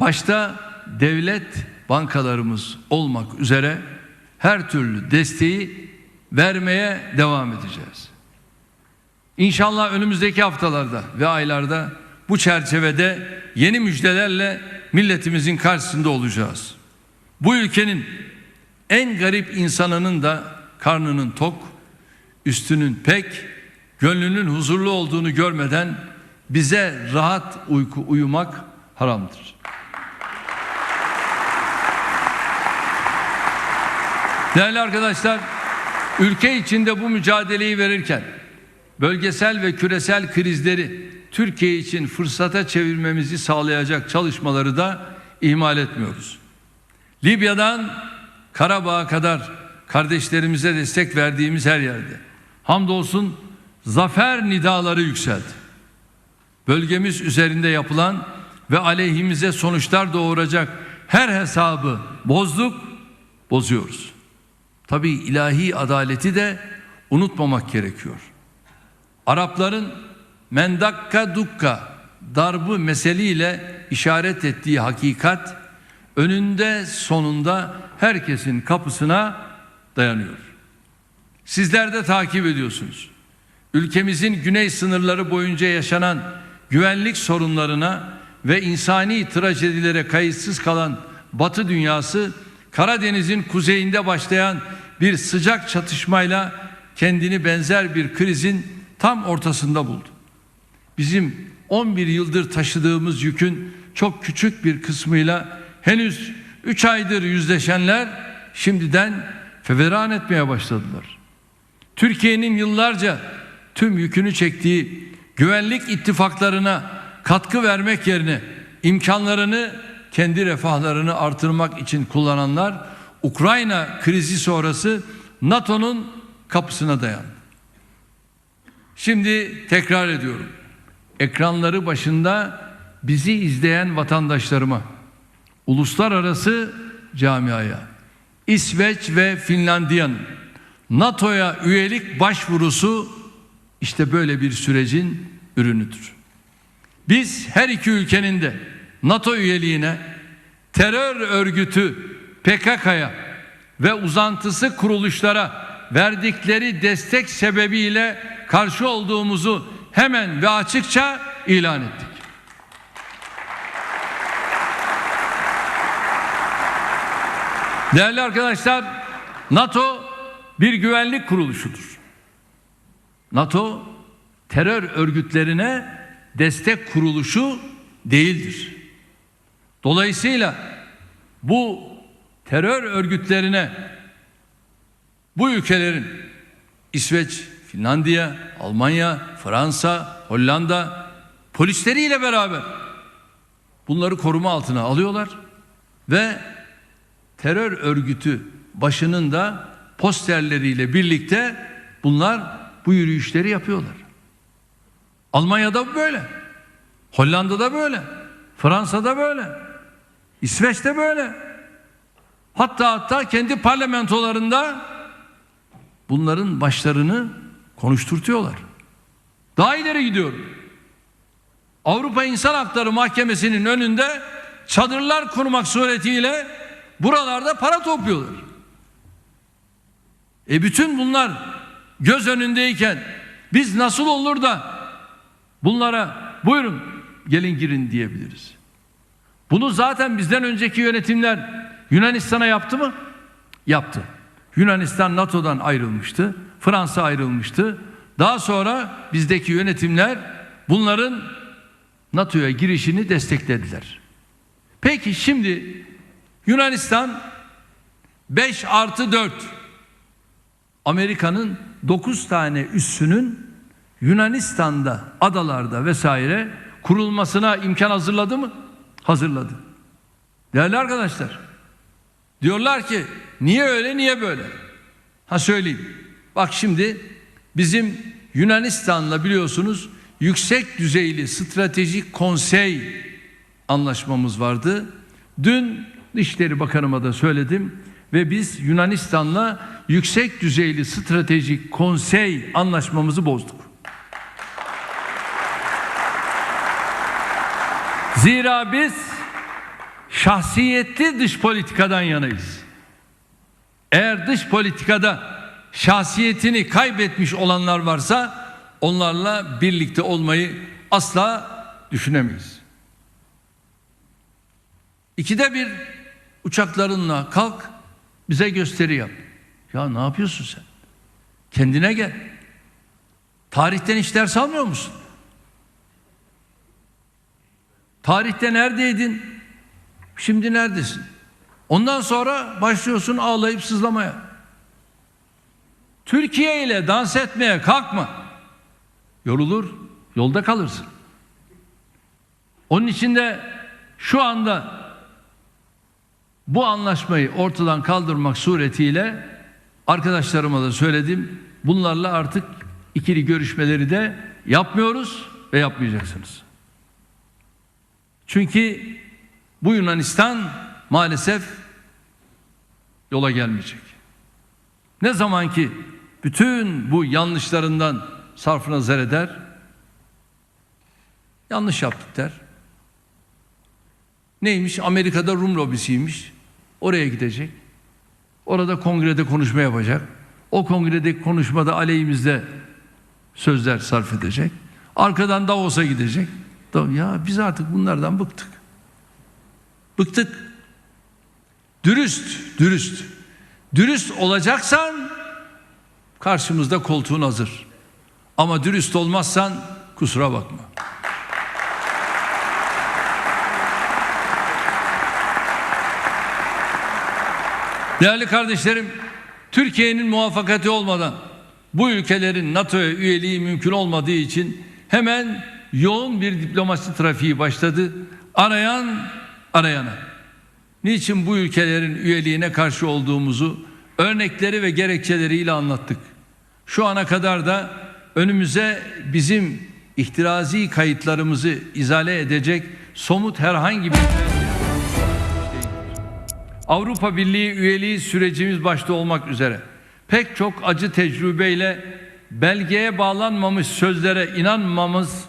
başta devlet bankalarımız olmak üzere her türlü desteği vermeye devam edeceğiz. İnşallah önümüzdeki haftalarda ve aylarda bu çerçevede yeni müjdelerle milletimizin karşısında olacağız. Bu ülkenin en garip insanının da karnının tok, üstünün pek, gönlünün huzurlu olduğunu görmeden bize rahat uyku uyumak haramdır. Değerli arkadaşlar, ülke içinde bu mücadeleyi verirken bölgesel ve küresel krizleri Türkiye için fırsata çevirmemizi sağlayacak çalışmaları da ihmal etmiyoruz. Libya'dan Karabağ'a kadar kardeşlerimize destek verdiğimiz her yerde hamdolsun zafer nidaları yükseldi. Bölgemiz üzerinde yapılan ve aleyhimize sonuçlar doğuracak her hesabı bozduk, bozuyoruz. Tabii ilahi adaleti de unutmamak gerekiyor. Arapların mendakka dukka darbı meseliyle işaret ettiği hakikat önünde sonunda herkesin kapısına dayanıyor. Sizler de takip ediyorsunuz. Ülkemizin güney sınırları boyunca yaşanan güvenlik sorunlarına ve insani trajedilere kayıtsız kalan Batı dünyası Karadeniz'in kuzeyinde başlayan bir sıcak çatışmayla kendini benzer bir krizin tam ortasında buldu. Bizim 11 yıldır taşıdığımız yükün çok küçük bir kısmıyla henüz 3 aydır yüzleşenler şimdiden feveran etmeye başladılar. Türkiye'nin yıllarca tüm yükünü çektiği güvenlik ittifaklarına katkı vermek yerine imkanlarını kendi refahlarını artırmak için kullananlar Ukrayna krizi sonrası NATO'nun kapısına dayandı. Şimdi tekrar ediyorum. Ekranları başında bizi izleyen vatandaşlarıma, uluslararası camiaya, İsveç ve Finlandiya'nın NATO'ya üyelik başvurusu işte böyle bir sürecin ürünüdür. Biz her iki ülkenin de NATO üyeliğine terör örgütü PKK'ya ve uzantısı kuruluşlara verdikleri destek sebebiyle karşı olduğumuzu hemen ve açıkça ilan ettik. Değerli arkadaşlar, NATO bir güvenlik kuruluşudur. NATO terör örgütlerine destek kuruluşu değildir. Dolayısıyla bu terör örgütlerine bu ülkelerin İsveç, Finlandiya, Almanya, Fransa, Hollanda polisleriyle beraber bunları koruma altına alıyorlar ve terör örgütü başının da posterleriyle birlikte bunlar bu yürüyüşleri yapıyorlar. Almanya'da böyle. Hollanda'da böyle. Fransa'da böyle. İsveç'te böyle. Hatta hatta kendi parlamentolarında bunların başlarını konuşturtuyorlar. Daha ileri gidiyorum. Avrupa İnsan Hakları Mahkemesi'nin önünde çadırlar kurmak suretiyle buralarda para topluyorlar. E bütün bunlar göz önündeyken biz nasıl olur da bunlara buyurun gelin girin diyebiliriz. Bunu zaten bizden önceki yönetimler Yunanistan'a yaptı mı? Yaptı. Yunanistan NATO'dan ayrılmıştı. Fransa ayrılmıştı. Daha sonra bizdeki yönetimler bunların NATO'ya girişini desteklediler. Peki şimdi Yunanistan 5 artı 4 Amerika'nın 9 tane üssünün Yunanistan'da, adalarda vesaire kurulmasına imkan hazırladı mı? Hazırladı. Değerli arkadaşlar, diyorlar ki niye öyle niye böyle? Ha söyleyeyim. Bak şimdi bizim Yunanistan'la biliyorsunuz yüksek düzeyli stratejik konsey anlaşmamız vardı. Dün Dışişleri Bakanıma da söyledim ve biz Yunanistan'la yüksek düzeyli stratejik konsey anlaşmamızı bozduk. Zira biz şahsiyetli dış politikadan yanayız. Eğer dış politikada şahsiyetini kaybetmiş olanlar varsa onlarla birlikte olmayı asla düşünemeyiz. İkide bir uçaklarınla kalk bize gösteri yap. Ya ne yapıyorsun sen? Kendine gel. Tarihten hiç ders almıyor musun? Tarihte neredeydin? Şimdi neredesin? Ondan sonra başlıyorsun ağlayıp sızlamaya. Türkiye ile dans etmeye kalkma. Yorulur, yolda kalırsın. Onun için de şu anda bu anlaşmayı ortadan kaldırmak suretiyle arkadaşlarıma da söyledim. Bunlarla artık ikili görüşmeleri de yapmıyoruz ve yapmayacaksınız. Çünkü bu Yunanistan maalesef yola gelmeyecek. Ne zaman ki bütün bu yanlışlarından sarfı nazar eder, yanlış yaptık der. Neymiş? Amerika'da Rum lobisiymiş. Oraya gidecek. Orada kongrede konuşma yapacak. O kongredeki konuşmada aleyhimizde sözler sarf edecek. Arkadan Davos'a gidecek. Ya biz artık bunlardan bıktık. Bıktık. Dürüst, dürüst. Dürüst olacaksan karşımızda koltuğun hazır. Ama dürüst olmazsan kusura bakma. Değerli kardeşlerim, Türkiye'nin muvaffakati olmadan bu ülkelerin NATO'ya üyeliği mümkün olmadığı için hemen yoğun bir diplomasi trafiği başladı. Arayan arayana. Niçin bu ülkelerin üyeliğine karşı olduğumuzu örnekleri ve gerekçeleriyle anlattık. Şu ana kadar da önümüze bizim ihtirazi kayıtlarımızı izale edecek somut herhangi bir Avrupa Birliği üyeliği sürecimiz başta olmak üzere pek çok acı tecrübeyle belgeye bağlanmamış sözlere inanmamız